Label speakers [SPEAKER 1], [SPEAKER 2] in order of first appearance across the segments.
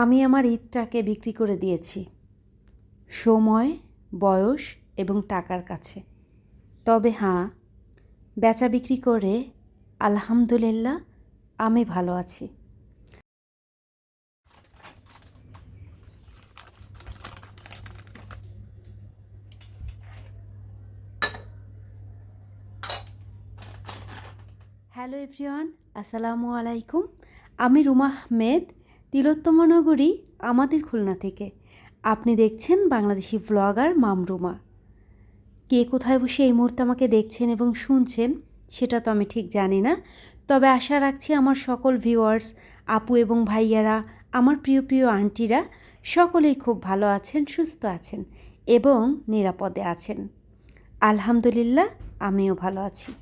[SPEAKER 1] আমি আমার ঈদটাকে বিক্রি করে দিয়েছি। সময়, বয়স এবং টাকার কাছে। তবে হ্যাঁ বেচা বিক্রি করে আলহামদুলিল্লাহ আমি ভালো আছি। হ্যালো এভরিওয়ান, আসসালামু আলাইকুম। আমি রুমা আহমেদ তিলোত্তম নগরী আমাদের খুলনা থেকে। আপনি দেখছেন বাংলাদেশি ব্লগার মামরুমা। কে কোথায় বসে এই মুহূর্তে আমাকে দেখছেন এবং শুনছেন, সেটা তো আমি ঠিক জানি না। তবে আশা রাখছি আমার সকল ভিউয়ার্স আপু এবং ভাইয়ারা, আমার প্রিয় প্রিয় আন্টিরা, সকলেই খুব ভালো আছেন, সুস্থ আছেন এবং নিরাপদে আছেন। আলহামদুলিল্লাহ, আমিও ভালো আছি।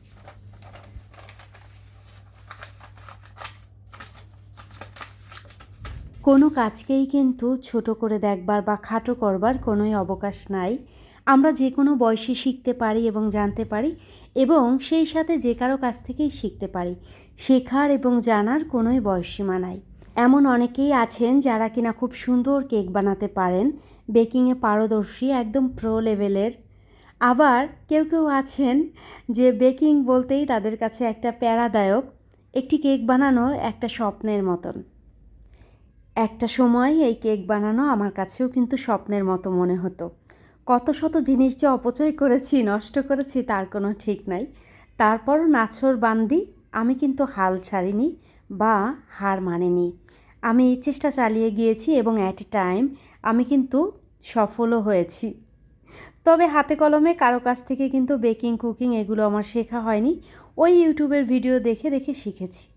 [SPEAKER 1] কোনো কাজকেই কিন্তু ছোট করে দেখবার বা খাটো করবার কোনোই অবকাশ নাই। আমরা যে কোনো বয়সে শিখতে পারি এবং জানতে পারি এবং সেই সাথে যে কারও কাছ থেকেই শিখতে পারি। শেখার এবং জানার কোনোই বয়সসীমা নাই। এমন অনেকেই আছেন যারা কিনা খুব সুন্দর কেক বানাতে পারেন, বেকিংয়ে পারদর্শী, একদম প্রো লেভেলের। আবার কেউ কেউ আছেন যে বেকিং বলতেই তাদের কাছে একটা প্যারাদায়ক, একটি কেক বানানো একটা স্বপ্নের মতন। একটা সময় এই কেক বানানো আমার কাছেও কিন্তু স্বপ্নের মতো মনে হতো। কত শত জিনিস যে অপচয় করেছি, নষ্ট করেছি, তার কোনো ঠিক নাই। তারপরও নাছর বান্দি, আমি কিন্তু হাল ছাড়িনি বা হার মানিনি। আমি চেষ্টা চালিয়ে গিয়েছি এবং অ্যাট এ টাইম আমি কিন্তু সফলও হয়েছি। তবে হাতে কলমে কারও কাছ থেকে কিন্তু বেকিং কুকিং এগুলো আমার শেখা হয়নি। ওই ইউটিউবের ভিডিও দেখে দেখে শিখেছি।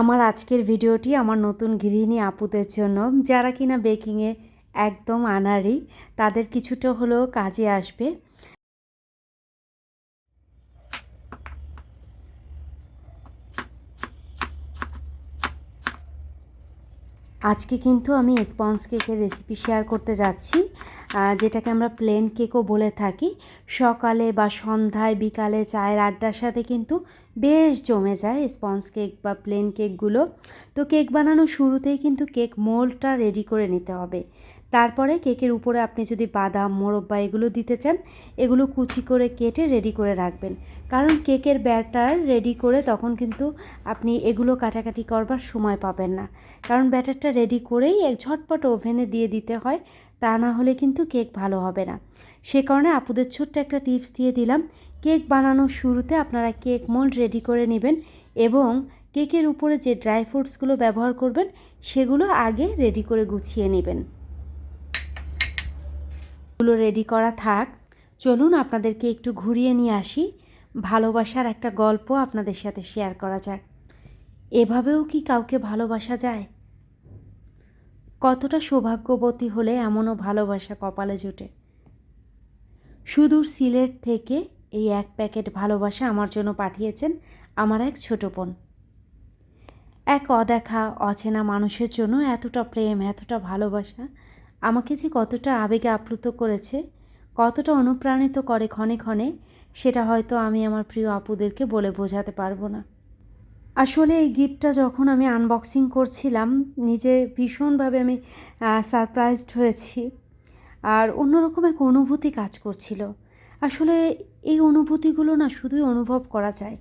[SPEAKER 1] আমার আজকের ভিডিওটি আমার নতুন গৃহিণী আপুদের জন্য। যারা কিনা বেকিংয়ে একদম আনারি তাদের কিছুটা হলেও কাজে আসবে। আজকে কিন্তু আমি স্পঞ্জ কেকের রেসিপি শেয়ার করতে যাচ্ছি। যেটাকে আমরা প্লেন কেকও বলে থাকি। সকালে বা সন্ধ্যায়, বিকালে চায়ের আড্ডার সাথে কিন্তু বেশ জমে যায় স্পঞ্জ কেক বা প্লেন কেকগুলো তো কেক বানানোর শুরুতেই কিন্তু কেক মোল্ডটা রেডি করে নিতে হবে। তারপরে কেকের উপরে আপনি যদি বাদাম মোরব্বা এগুলো দিতে চান, এগুলো কুচি করে কেটে রেডি করে রাখবেন। কারণ কেকের ব্যাটার রেডি করে তখন কিন্তু আপনি এগুলো কাটাকাটি করবার সময় পাবেন না। কারণ ব্যাটারটা রেডি করেই এক ঝটপট ওভেনে দিয়ে দিতে হয়। তা না হলে কিন্তু কেক ভালো হবে না। সে কারণে আপুদের ছোট্ট একটা টিপস দিয়ে দিলাম, কেক বানানোর শুরুতে আপনারা কেক মোল্ড রেডি করে নেবেন এবং কেকের উপরে যে ড্রাই ফ্রুটসগুলো ব্যবহার করবেন, সেগুলো আগে রেডি করে গুছিয়ে নেবেন। গুলো রেডি করা থাক। চলুন আপনাদেরকে একটু ঘুরিয়ে নিয়ে আসি। ভালোবাসার একটা গল্প আপনাদের সাথে শেয়ার করা যাক। এভাবেও কি কাউকে ভালোবাসা যায়? কতটা সৌভাগ্যবতী হলে এমনও ভালোবাসা কপালে জোটে? সুদূর সিলেট থেকে এই এক প্যাকেট ভালোবাসা আমার জন্য পাঠিয়েছেন আমার এক ছোট বোন। এক অদেখা, অচেনা মানুষের জন্য এতটা প্রেম, এতটা ভালোবাসা আমাকে যে কতটা আবেগে আপ্লুত করেছে, কতটা অনুপ্রাণিত করে ক্ষণে ক্ষণে, সেটা হয়তো আমি আমার প্রিয় আপুদেরকে বলে বোঝাতে পারব না। আসলে এই গিফটটা যখন আমি আনবক্সিং করছিলাম, নিজে ভীষণভাবে আমি সারপ্রাইজড হয়েছি। আর অন্যরকম এক অনুভূতি কাজ করছিল। আসলে এই অনুভূতিগুলো না শুধুই অনুভব করা যায়।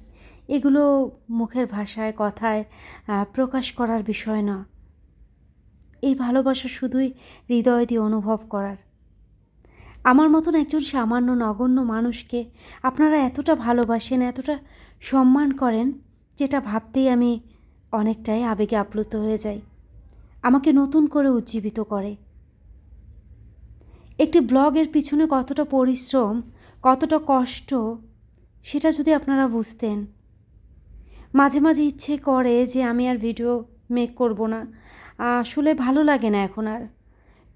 [SPEAKER 1] এগুলো মুখের ভাষায়, কথায় প্রকাশ করার বিষয় না। এই ভালোবাসা শুধুই হৃদয় দিয়ে অনুভব করার। আমার মতন একজন সামান্য, নগণ্য মানুষকে আপনারা এতটা ভালোবাসেন, এতটা সম্মান করেন যেটা ভাবতেই আমি অনেকটাই আবেগে আপ্লুত হয়ে যাই। আমাকে নতুন করে উজ্জীবিত করে। একটি ব্লগের পিছনে কতটা পরিশ্রম, কতটা কষ্ট, সেটা যদি আপনারা বুঝতেন। মাঝে মাঝে ইচ্ছে করে যে আমি আর ভিডিও মেক করব না। আসলে ভালো লাগে না এখন আর।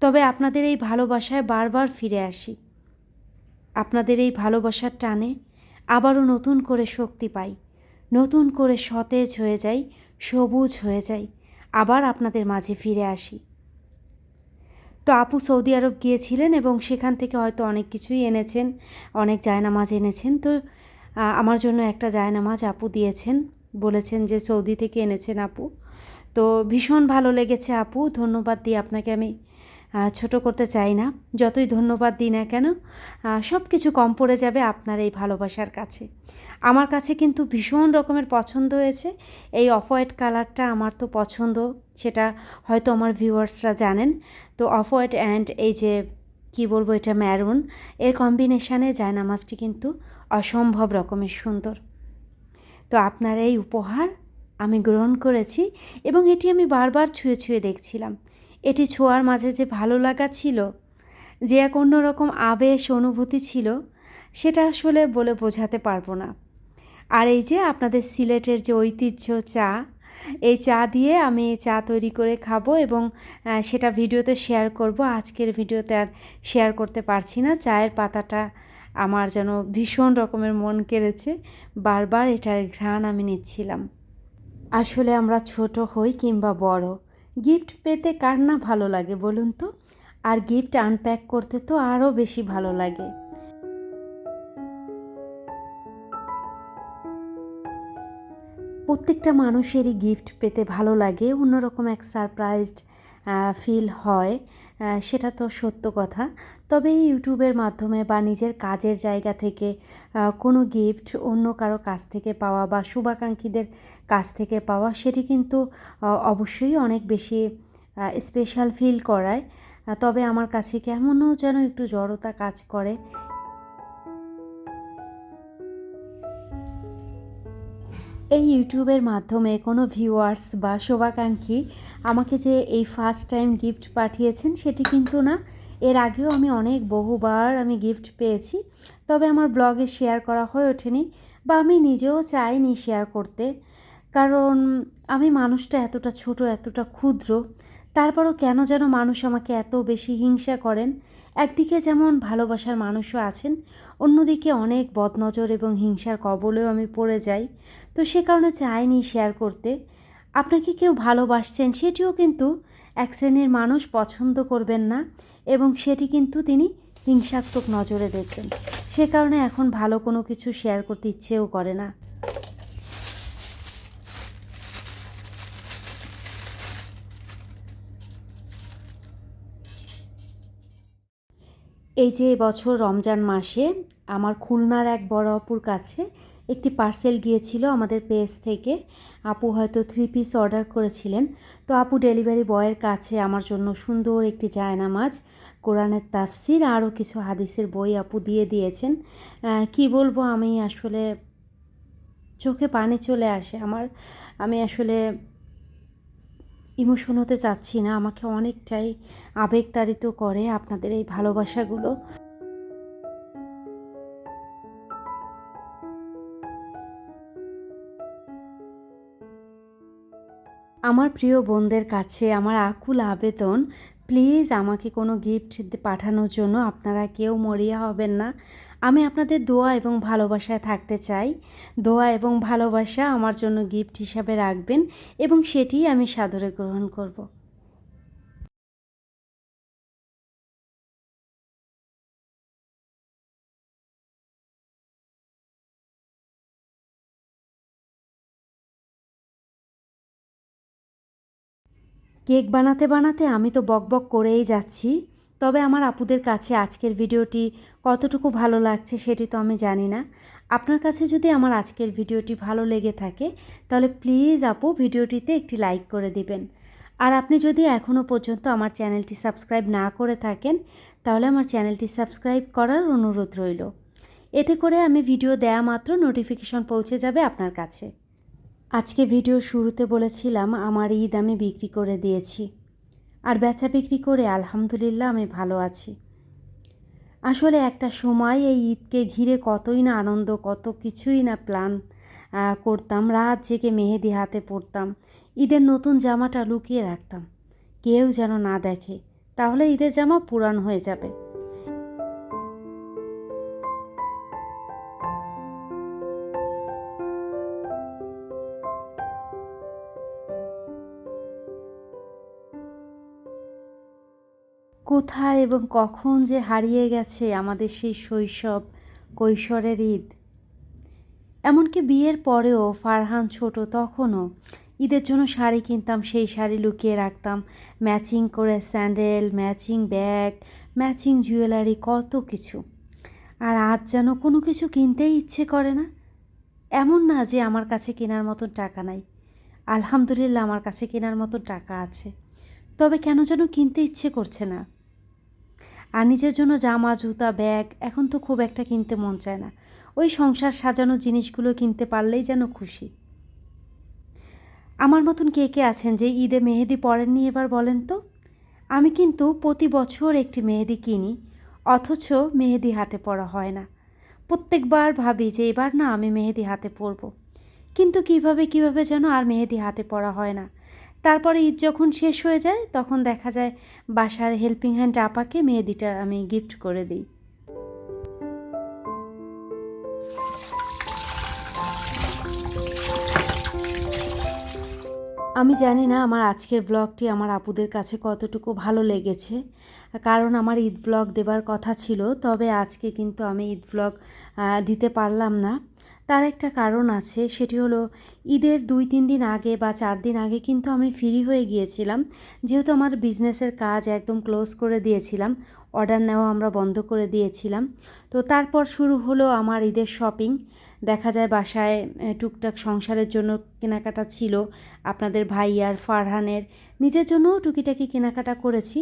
[SPEAKER 1] তবে আপনাদের এই ভালোবাসায় বারবার ফিরে আসি। আপনাদের এই ভালোবাসার টানে আবারও নতুন করে শক্তি পাই। নতুন করে সতেজ হয়ে যাই, সবুজ হয়ে যাই। আবার আপনাদের মাঝে ফিরে আসি। তো আপু সৌদি আরব গিয়েছিলেন এবং সেখান থেকে হয়তো অনেক কিছুই এনেছেন, অনেক জায়নামাজ এনেছেন। তো আমার জন্য একটা জায়নামাজ আপু দিয়েছেন, বলেছেন যে সৌদি থেকে এনেছেন আপু। তো ভীষণ ভালো লেগেছে আপু, ধন্যবাদ দিয়ে আপনাকে আমি ছোট করতে চাই না। যতই ধন্যবাদ দিই না কেন সব কিছু কম পড়ে যাবে আপনার এই ভালোবাসার কাছে। আমার কাছে কিন্তু ভীষণ রকমের পছন্দ হয়েছে। এই অফ হোয়াইট কালারটা আমার তো পছন্দ, সেটা হয়তো আমার ভিউয়ার্সরা জানেন। তো অফ হোয়াইট অ্যান্ড এই যে, কি বলব এটা, ম্যারুন, এর কম্বিনেশানে জায়নামাজটি কিন্তু অসম্ভব রকমের সুন্দর। তো আপনার এই উপহার আমি গ্রহণ করেছি এবং এটি আমি বারবার ছুঁয়ে ছুঁয়ে দেখছিলাম। এটি ছোঁয়ার মাঝে যে ভালো লাগা ছিল, যে এক অন্যরকম আবেশ অনুভূতি ছিল, সেটা আসলে বলে বোঝাতে পারব না। আর এই যে আপনাদের সিলেটের যে ঐতিহ্য চা, এই চা দিয়ে আমি চা তৈরি করে খাব এবং সেটা ভিডিওতে শেয়ার করব। আজকের ভিডিওতে আর শেয়ার করতে পারছি না। চায়ের পাতাটা আমার যেন ভীষণ রকমের মন কেড়েছে। বারবার এটার ঘ্রাণ আমি নিচ্ছিলাম। আসলে আমরা ছোট হই কিংবা বড় গিফট পেতে কার না ভালো লাগে বলুন তো? আর গিফট আনপ্যাক করতে তো আরও বেশি ভালো লাগে। প্রত্যেকটা মানুষেরই গিফট পেতে ভালো লাগে, অন্যরকম এক সারপ্রাইজড ফিল হয় সেটা তো সত্য কথা। তবে ইউটিউবের মাধ্যমে বা নিজের কাজের জায়গা থেকে কোনো গিফট অন্য কারও কাছ থেকে পাওয়া বা শুভাকাঙ্ক্ষীদের কাছ থেকে পাওয়া, সেটি কিন্তু অবশ্যই অনেক বেশি স্পেশাল ফিল করায়। তবে আমার কাছে কেমনও যেন একটু জড়তা কাজ করে। এই ইউটিউবের মাধ্যমে কোনো ভিউয়ার্স বা শোভাকাঙ্ক্ষী আমাকে যে এই ফার্স্ট টাইম গিফট পাঠিয়েছেন সেটি কিন্তু না। এর আগেও আমি অনেক বহুবার আমি গিফট পেয়েছি, তবে আমার ব্লগে শেয়ার করা হয়ে ওঠেনি বা আমি নিজেও চাইনি শেয়ার করতে। কারণ আমি মানুষটা এতটা ছোট, এতটা ক্ষুদ্র তারপরও কেন যেন মানুষ আমাকে এত বেশি হিংসা করেন? একদিকে যেমন ভালোবাসার মানুষও আছেন, অন্যদিকে অনেক বদনজর এবং হিংসার কবলেও আমি পড়ে যাই। তো সে কারণে চাইনি শেয়ার করতে। আপনাকে কেউ ভালোবাসছেন, সেটিও কিন্তু এক শ্রেণির মানুষ পছন্দ করবেন না এবং সেটি কিন্তু তিনি হিংসাত্মক নজরে দেখবেন। সে কারণে এখন ভালো কোনো কিছু শেয়ার করতে ইচ্ছেও করে না। এই যে বছর রমজান মাসে আমার খুলনার এক বড় অপুর কাছে একটি পার্সেল গিয়েছিল আমাদের পেজ থেকে। আপু হয়তো থ্রি পিস অর্ডার করেছিলেন। তো আপু ডেলিভারি বয়ের কাছে আমার জন্য সুন্দর একটি জায়নামাজ কোরআনের তাফসির, আরও কিছু হাদিসের বই আপু দিয়ে দিয়েছেন। কি বলব, আমি আসলে চোখে পানি চলে আসে। আমার, আমি আসলে ইমোশন হতে চাচ্ছি না, আমাকে অনেকটাই আবেগতাড়িত করে আপনাদের এই ভালোবাসাগুলো। আমার প্রিয় বোনদের কাছে আমার আকুল আবেদন প্লিজ আমাকে কোনো গিফট পাঠানোর জন্য আপনারা কেউ মরিয়া হবেন না। আমি আপনাদের দোয়া এবং ভালোবাসায় থাকতে চাই। দোয়া এবং ভালোবাসা আমার জন্য গিফট হিসাবে রাখবেন এবং সেটি আমি সাদরে গ্রহণ করব। কেক বানাতে বানাতে আমি তো বকবক করেই যাচ্ছি। তবে আমার আপুদের কাছে আজকের ভিডিওটি কতটুকু ভালো লাগছে সেটি তো আমি জানি না। আপনার কাছে যদি আমার আজকের ভিডিওটি ভালো লেগে থাকে, তাহলে প্লিজ আপু ভিডিওটিতে একটি লাইক করে দিবেন। আর আপনি যদি এখনও পর্যন্ত আমার চ্যানেলটি সাবস্ক্রাইব না করে থাকেন, তাহলে আমার চ্যানেলটি সাবস্ক্রাইব করার অনুরোধ রইল। এতে করে আমি ভিডিও দেয়া মাত্র নোটিফিকেশন পৌঁছে যাবে আপনার কাছে। আজকে ভিডিও শুরুতে বলেছিলাম, আমার ঈদ আমি বিক্রি করে দিয়েছি। আর বেচা বিক্রি করে আলহামদুলিল্লাহ আমি ভালো আছি। আসলে একটা সময় এই ঈদকে ঘিরে কতই না আনন্দ, কত কিছুই না প্ল্যান করতাম। রাত জেগে মেহেদি হাতে পড়তাম ঈদের নতুন জামাটা লুকিয়ে রাখতাম। কেউ যেন না দেখে, তাহলে ঈদের জামা পুরান হয়ে যাবে। কোথায় এবং কখন যে হারিয়ে গেছে আমাদের সেই শৈশব, কৈশোরের ঈদ। এমনকি বিয়ের পরেও ফারহান ছোট তখনও ঈদের জন্য শাড়ি কিনতাম, সেই শাড়ি লুকিয়ে রাখতাম। ম্যাচিং করে sandal, matching bag, matching jewellery, কত কিছু। আর আজ যেন কোনো কিছু কিনতেই ইচ্ছে করে না। এমন না যে আমার কাছে কেনার মতন টাকা নাই। আলহামদুলিল্লাহ আমার কাছে কেনার মতন টাকা আছে। তবে কেন যেন কিনতে ইচ্ছে করছে না। আর নিজের জন্য জামা, জুতা, ব্যাগ, এখন তো খুব একটা কিনতে মন চায় না। ওই সংসার সাজানো জিনিসগুলো কিনতে পারলেই যেন খুশি। আমার মতন কে কে আছেন যে ঈদে মেহেদি পরেননি এবার বলেন তো? আমি কিন্তু প্রতি বছর একটি মেহেদি কিনি, অথচ মেহেদি হাতে পরা হয় না। প্রত্যেকবার ভাবি যে এবার না আমি মেহেদি হাতে পরব। কিন্তু কীভাবে কীভাবে যেন আর মেহেদি হাতে পরা হয় না। তারপরে ঈদ যখন শেষ হয়ে যায়, তখন দেখা যায় বাসার হেল্পিং হ্যান্ড আপাকে মেহেদিটা আমি গিফট করে দিই। আমি জানি না আমার আজকের ব্লগটি আমার আপুদের কাছে কতটুকু ভালো লেগেছে, কারণ আমার ঈদ ব্লগ দেবার কথা ছিল, তবে আজকে কিন্তু আমি ঈদ ব্লগ দিতে পারলাম না। তার একটা কারণ আছে, সেটি হলো ঈদের দুই, তিন দিন আগে বা চার দিন আগে কিন্তু আমি ফ্রি হয়ে গিয়েছিলাম। যেহেতু আমার বিজনেসের কাজ একদম ক্লোজ করে দিয়েছিলাম অর্ডার নেওয়া আমরা বন্ধ করে দিয়েছিলাম। তো তারপর শুরু হলো আমার ঈদের শপিং। দেখা যায় বাসায় টুকটাক সংসারের জন্য কেনাকাটা ছিল। আপনাদের ভাইয়ার ফারহানের নিজের জন্যও টুকিটাকি কেনাকাটা করেছি।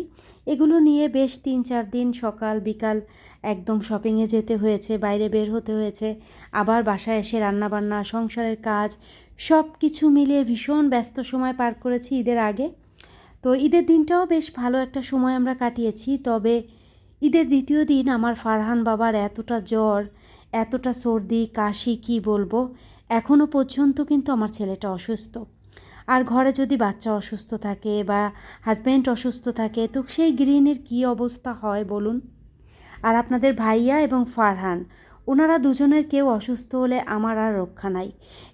[SPEAKER 1] এগুলো নিয়ে বেশ তিন চার দিন সকাল বিকাল একদম শপিংয়ে যেতে হয়েছে, বাইরে বের হতে হয়েছে। আবার বাসায় এসে রান্নাবান্না, সংসারের কাজ সব কিছু মিলিয়ে ভীষণ ব্যস্ত সময় পার করেছি ঈদের আগে। তো ঈদের দিনটাও বেশ ভালো একটা সময় আমরা কাটিয়েছি। তবে ঈদের দ্বিতীয় দিন আমার ফারহান বাবার এতটা জ্বর, এতটা সর্দি, কাশি, কি বলব এখনও পর্যন্ত কিন্তু আমার ছেলেটা অসুস্থ। আর ঘরে যদি বাচ্চা অসুস্থ থাকে বা হাজব্যান্ড অসুস্থ থাকে, তো সেই গৃহিণীর কী অবস্থা হয় বলুন? আর আপনাদের ভাইয়া এবং ফারহান ওনারা দুজনের কেউ অসুস্থ হলে আমার আর রক্ষা নাই।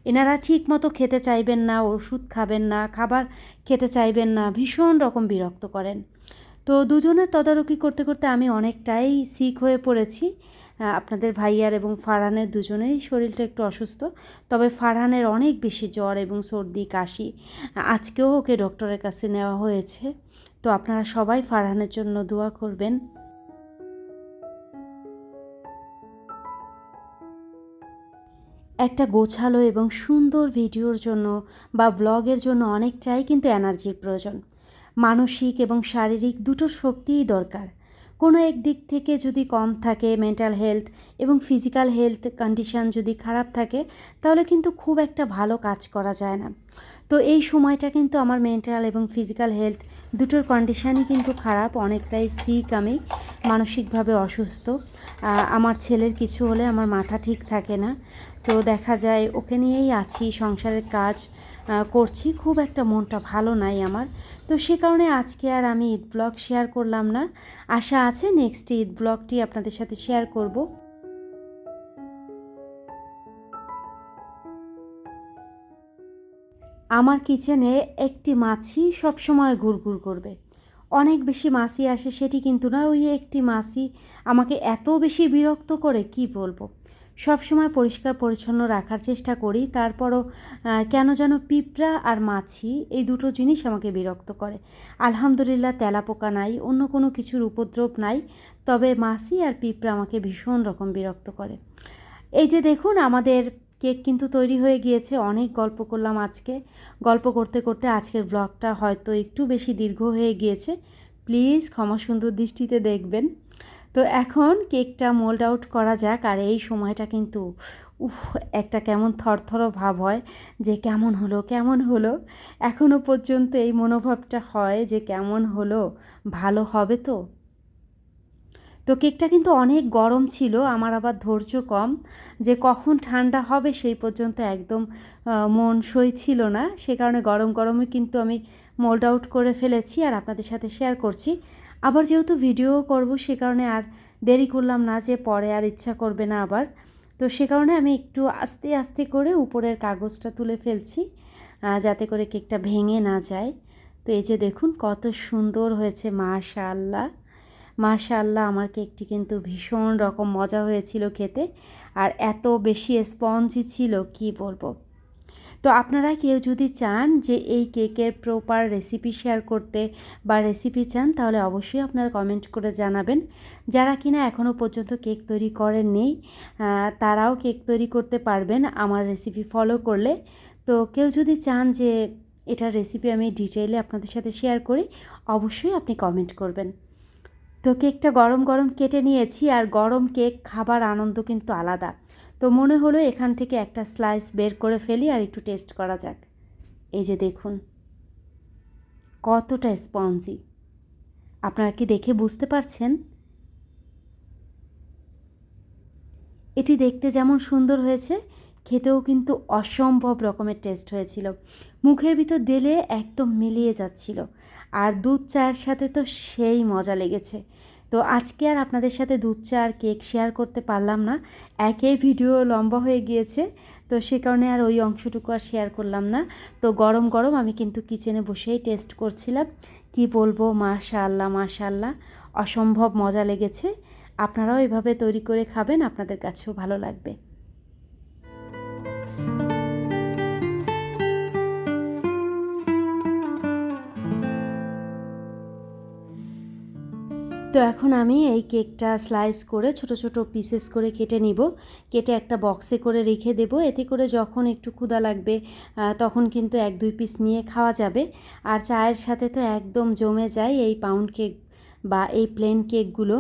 [SPEAKER 1] এনারা ঠিক মতো খেতে চাইবেন না, ওষুধ খাবেন না, খাবার খেতে চাইবেন না, ভীষণ রকম বিরক্ত করেন। তো দুজনের তদারকি করতে করতে আমি অনেকটাই সিক হয়ে পড়েছি। আপনাদের ভাইয়ার এবং ফারহানের দুজনেরই শরীরটা একটু অসুস্থ। তবে ফারহানের অনেক বেশি জ্বর এবং সর্দি, কাশি, আজকেও ওকে ডক্টরের কাছে নেওয়া হয়েছে। তো আপনারা সবাই ফারহানের জন্য দোয়া করবেন। একটা গোছালো এবং সুন্দর ভিডিওর জন্য বা ব্লগের জন্য অনেকটাই কিন্তু এনার্জির প্রয়োজন। মানসিক এবং শারীরিক দুটো শক্তিই দরকার। কোনো এক দিক থেকে যদি কম থাকে মেন্টাল হেলথ এবং ফিজিক্যাল হেলথ কন্ডিশান যদি খারাপ থাকে, তাহলে কিন্তু খুব একটা ভালো কাজ করা যায় না। তো এই সময়টা কিন্তু আমার মেন্টাল এবং ফিজিক্যাল হেলথ দুটোর কন্ডিশানই কিন্তু খারাপ, অনেকটাই সিক আমি, মানসিকভাবে অসুস্থ। আমার ছেলের কিছু হলে আমার মাথা ঠিক থাকে না। তো দেখা যায় ওকে নিয়েই আছি, সংসারের কাজ করছি। খুব একটা মনটা ভালো নাই আমার। তো সে কারণে আজকে আর আমি ঈদ ব্লগ শেয়ার করলাম না। আশা আছে নেক্সট ঈদ ব্লগটি আপনাদের সাথে শেয়ার করব। আমার কিচেনে একটি মাছি সবসময় ঘুরঘুর করবে। অনেক বেশি মাছি আসে, সেটি কিন্তু না, ওই একটি মাছি আমাকে এত বেশি বিরক্ত করে, কি বলব? সব সময় পরিষ্কার পরিচ্ছন্ন রাখার চেষ্টা করি। তারপরও কেন যেন পিঁপড়া আর মাছি এই দুটো জিনিস আমাকে বিরক্ত করে। আলহামদুলিল্লাহ তেলাপোকা নাই, অন্য কোনো কিছুর উপদ্রব নাই, তবে মাছি আর পিঁপড়া আমাকে ভীষণ রকম বিরক্ত করে। এই যে দেখুন, আমাদের কেক কিন্তু তৈরি হয়ে গিয়েছে, অনেক গল্প করলাম আজকে। গল্প করতে করতে আজকের ব্লগটা হয়তো একটু বেশি দীর্ঘ হয়ে গিয়েছে। প্লিজ ক্ষমা সুন্দর দৃষ্টিতে দেখবেন। তো এখন কেকটা মোল্ড আউট করা যাক, আর এই সময়টা কিন্তু, উফ, একটা কেমন থরথর ভাব হয় যে কেমন হলো কেমন হলো। এখনও পর্যন্ত এই মনোভাবটা হয় যে কেমন হলো, ভালো হবে তো? তো কেকটা কিন্তু অনেক গরম ছিল, আমার আবার ধৈর্য কম। যে কখন ঠান্ডা হবে সেই পর্যন্ত একদম মন সই ছিল না। সে কারণে গরম গরমে কিন্তু আমি মোল্ড আউট করে ফেলেছি, আর আপনাদের সাথে শেয়ার করছি। আবার যেহেতু ভিডিও করব, সে কারণে আর দেরি করলাম না যে পরে আর ইচ্ছা করবে না আবার। তো সে কারণে আমি একটু আস্তে আস্তে করে উপরের কাগজটা তুলে ফেলছি যাতে করে কেকটা ভেঙে না যায়। তো এই যে দেখুন, কত সুন্দর হয়েছে মাশাল্লাহ মাশাল্লাহ আমার কেকটি কিন্তু ভীষণ রকম মজা হয়েছিল খেতে। আর এত বেশি স্পঞ্জি ছিল, কি বলব? তো আপনারা কেউ যদি চান যে এই কেকের প্রপার রেসিপি শেয়ার করতে বা রেসিপি চান তাহলে অবশ্যই আপনারা কমেন্ট করে জানাবেন। যারা কিনা এখনও পর্যন্ত কেক তৈরি করেননি আহ, তারাও কেক তৈরি করতে পারবেন আমার রেসিপি ফলো করলে। তো কেউ যদি চান যে এটার রেসিপি আমি ডিটেইলে আপনাদের সাথে শেয়ার করি অবশ্যই আপনি কমেন্ট করবেন। তো কেকটা গরম গরম কেটে নিয়েছি আর গরম কেক খাবার আনন্দ কিন্তু আলাদা। তো মনে হলো এখান থেকে একটা স্লাইস বের করে ফেলি আর একটু টেস্ট করা যাক। এই যে দেখুন। কতটা স্পঞ্জি আপনারা কি দেখে বুঝতে পারছেন? এটি দেখতে যেমন সুন্দর হয়েছে, খেতেও কিন্তু অসম্ভব রকমের টেস্ট হয়েছিল। মুখের ভিতর দিলে একদম মিলিয়ে যাচ্ছিল। আর দুধ চায়ের সাথে তো সেই মজা লেগেছে। তো আজকে আর আপনাদের সাথে দুধ চা আর কেক শেয়ার করতে পারলাম না। একই ভিডিও লম্বা হয়ে গিয়েছে, তো সে কারণে আর ওই অংশটুকু আর শেয়ার করলাম না। তো গরম গরম আমি কিন্তু কিচেনে বসেই টেস্ট করছিলাম। কি বলব মাশা আল্লাহ মাশা আল্লাহ অসম্ভব মজা লেগেছে। আপনারাও এভাবে তৈরি করে খাবেন, আপনাদের কাছেও ভালো লাগবে। তো এখন আমি এই কেকটা স্লাইস করে ছোট ছোট পিসেস করে কেটে নিব। কেটে একটা বক্সে করে রেখে দেব। এতে করে যখন একটু ক্ষুদা লাগবে তখন কিন্তু এক দুই পিস নিয়ে খাওয়া যাবে। আর চায়ের সাথে তো একদম জমে যায় এই পাউন্ড কেক বা এই প্লেন কেকগুলো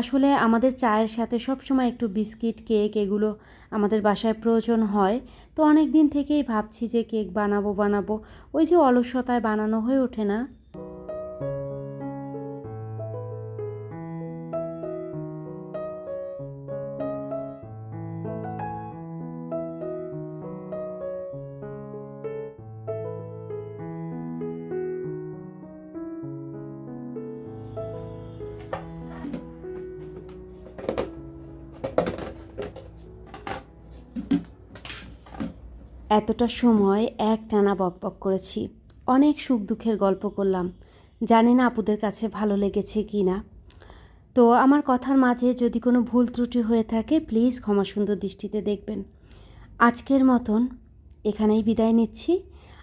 [SPEAKER 1] আসলে আমাদের চায়ের সাথে সব সময় একটু বিস্কিট কেক এগুলো আমাদের বাসায় প্রয়োজন হয়। তো অনেক দিন থেকেই ভাবছি যে কেক বানাবো বানাবো। ওই যে অলসতায় বানানো হয়ে ওঠে না। এতটা সময় এক টানা বকবক করেছি। অনেক সুখ দুঃখের গল্প করলাম। জানি না আপুদের কাছে ভালো লেগেছে কি না। তো আমার কথার মাঝে যদি কোনো ভুল ত্রুটি হয়ে থাকে প্লিজ ক্ষমা সুন্দর দৃষ্টিতে দেখবেন। আজকের মতন এখানেই বিদায় নিচ্ছি।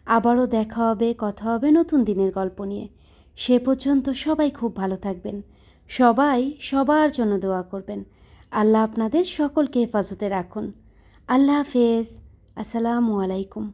[SPEAKER 1] আবারও দেখা হবে, কথা হবে নতুন দিনের গল্প নিয়ে। সে পর্যন্ত সবাই খুব ভালো থাকবেন। সবাই সবার জন্য দোয়া করবেন। আল্লাহ আপনাদের সকলকে হেফাজতে রাখুন। আল্লাহ হাফেজ। আসসালামু আলাইকুম